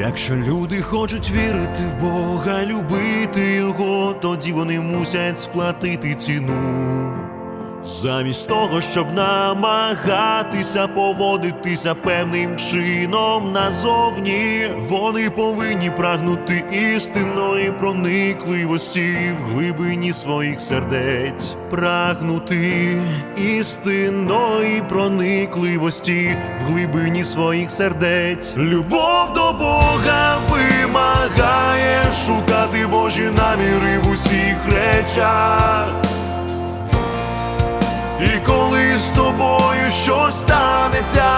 Якщо люди хочуть вірити в Бога, любити Його, тоді вони мусять сплатити ціну. Замість того, щоб намагатися поводитися певним чином назовні, вони повинні прагнути істинної проникливості в глибині своїх сердець, прагнути істинної проникливості в глибині своїх сердець. Любов до Бога вимагає шукати Божі наміри в усіх речах. І коли з тобою щось станеться,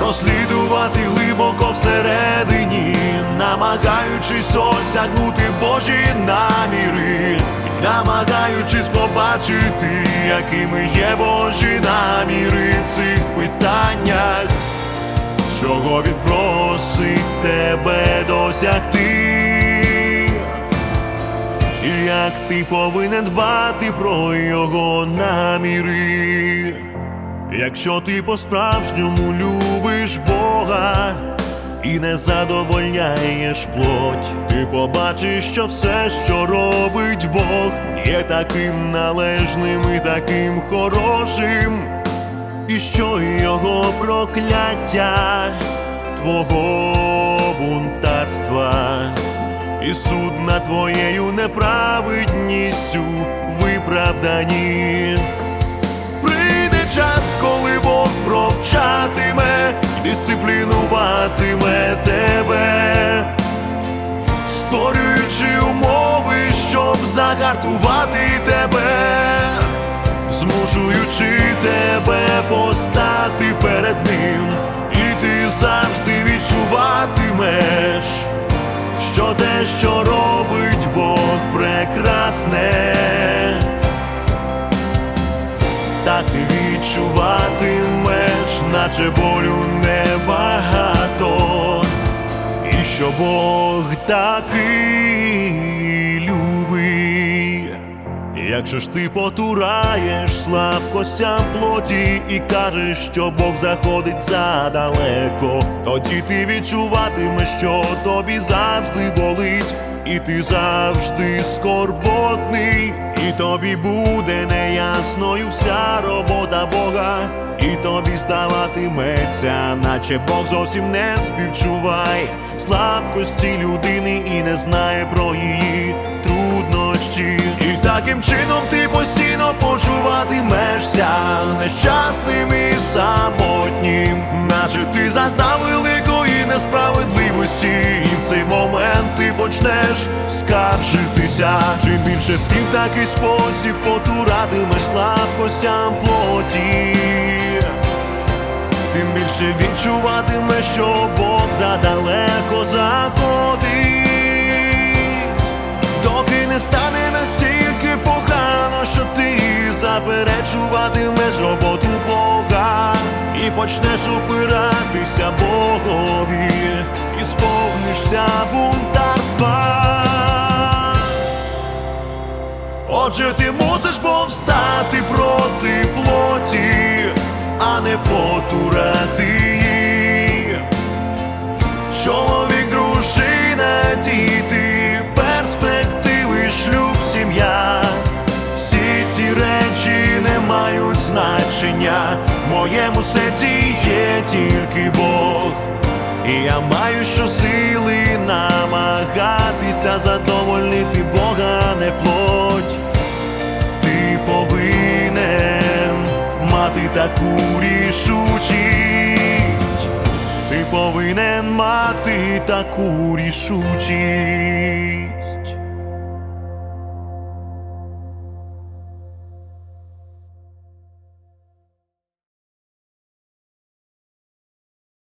розслідувати глибоко всередині, намагаючись осягнути Божі наміри, намагаючись побачити, якими є Божі наміри в цих питаннях, чого він просить тебе досягти. Як ти повинен дбати про його наміри, якщо ти по-справжньому любиш Бога і не задовольняєш плоть, ти побачиш, що все, що робить Бог, є таким належним і таким хорошим, і що його прокляття твого бунтарства і суд над твоєю неправедністю виправдані. Прийде час, коли Бог провчатиме, дисциплінуватиме тебе, створюючи умови, щоб загартувати тебе, змушуючи тебе постати перед ним, і ти завжди відчуватимеш що робить Бог прекрасне, так ти відчуватимеш, наче болю небагато, і що Бог такий Якщо ж ти потураєш слабкостям плоті і кажеш, що Бог заходить задалеко, тоді ти відчуватимеш, що тобі завжди болить, і ти завжди скорботний, і тобі буде неясною вся робота Бога, і тобі здаватиметься, наче Бог зовсім не співчуває слабкості людини і не знає про її труднощі. І таким чином ти постійно почуватимешся нещасним і самотнім, наче ти зазнав великої несправедливості, і в цей момент ти почнеш скаржитися. Чим більше ти в такий спосіб потуратимеш слабкостям плоті тим більше відчуватимеш, що Бог задалеко заходить, заперечуватимеш роботу Бога і почнеш упиратися Богові, і сповнишся бунтарства. Отже, ти мусиш повстати проти плоті, а не потурати мають значення. В моєму серці є тільки Бог. І я маю щосили намагатися задовольнити Бога, не плоть. Ти повинен мати таку рішучість. Ти повинен мати таку рішучість.